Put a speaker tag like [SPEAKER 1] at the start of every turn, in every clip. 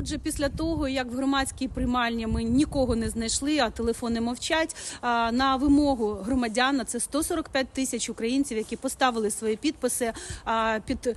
[SPEAKER 1] Отже, після того, як в громадській приймальні ми нікого не знайшли, а телефони мовчать, на вимогу громадян, це 145 тисяч українців, які поставили свої підписи під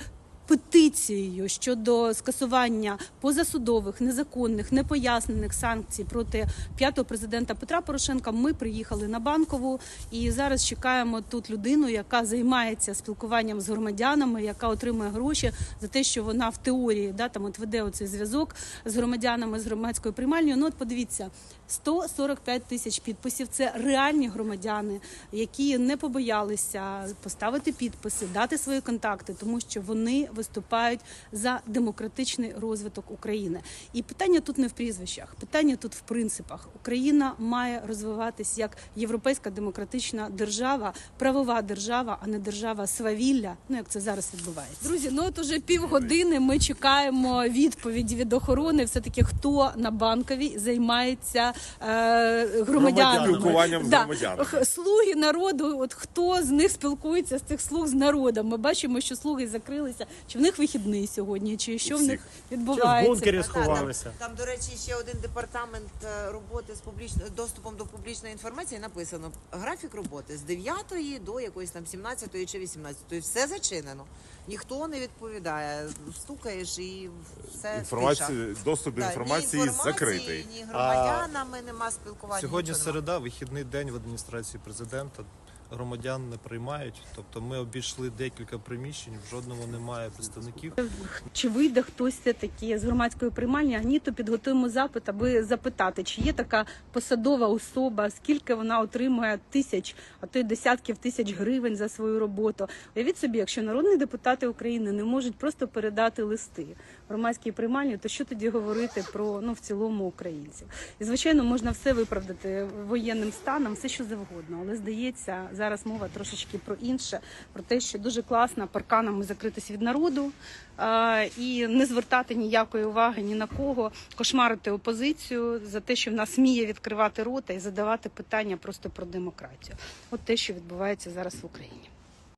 [SPEAKER 1] петицією щодо скасування позасудових, незаконних, непояснених санкцій проти п'ятого президента Петра Порошенка. Ми приїхали на банкову і зараз чекаємо тут людину, яка займається спілкуванням з громадянами, яка отримує гроші за те, що вона в теорії да там от веде оцей зв'язок з громадянами з громадською приймальнею. Ну от подивіться. 145 тисяч підписів це реальні громадяни, які не побоялися поставити підписи, дати свої контакти, тому що вони виступають за демократичний розвиток України. І питання тут не в прізвищах, питання тут в принципах. Україна має розвиватись як європейська демократична держава, правова держава, а не держава свавілля. Ну як це зараз відбувається. Друзі, ну от уже півгодини ми чекаємо відповіді від охорони. Все таки хто на банковій займається е, громадянами.
[SPEAKER 2] Спілкуванням з
[SPEAKER 1] Да.
[SPEAKER 2] громадянами.
[SPEAKER 1] Слуги народу, от хто з них спілкується з цих слуг з народом? Ми бачимо, що слуги закрилися. Чи в них вихідний сьогодні, чи що в них
[SPEAKER 3] Чи в
[SPEAKER 1] відбувається?
[SPEAKER 3] бункері сховалися?
[SPEAKER 4] Там, там, до речі, ще один департамент е, роботи з публічною доступом до публічної інформації написано графік роботи з 9 до якоїсь там 17 чи 18. Все зачинено. Ніхто не відповідає. Стукаєш і все тиша.
[SPEAKER 2] Доступ до інформації
[SPEAKER 4] інформації,
[SPEAKER 2] закритий.
[SPEAKER 4] Ні громадянами нема спілкування.
[SPEAKER 3] Сьогодні
[SPEAKER 4] нічого
[SPEAKER 3] середа, вихідний день в адміністрації президента. Громадян не приймають. Тобто ми обійшли декілька приміщень, в жодному немає представників.
[SPEAKER 1] Чи вийде хтось все таки з громадської приймальні? А ні, то підготуємо запит, аби запитати, чи є така посадова особа, скільки вона отримує тисяч, а то й десятків тисяч гривень за свою роботу. Уявіть собі, якщо народні депутати України не можуть просто передати листи громадській приймальні, то що тоді говорити про ну в цілому українців? І звичайно, можна все виправдати воєнним станом, все що завгодно, але здається, зараз мова трошечки про інше, про те, що дуже класно парканами закритись від народу і не звертати ніякої уваги ні на кого, кошмарити опозицію за те, що в нас сміє відкривати рота і задавати питання просто про демократію. От те, що відбувається зараз в Україні.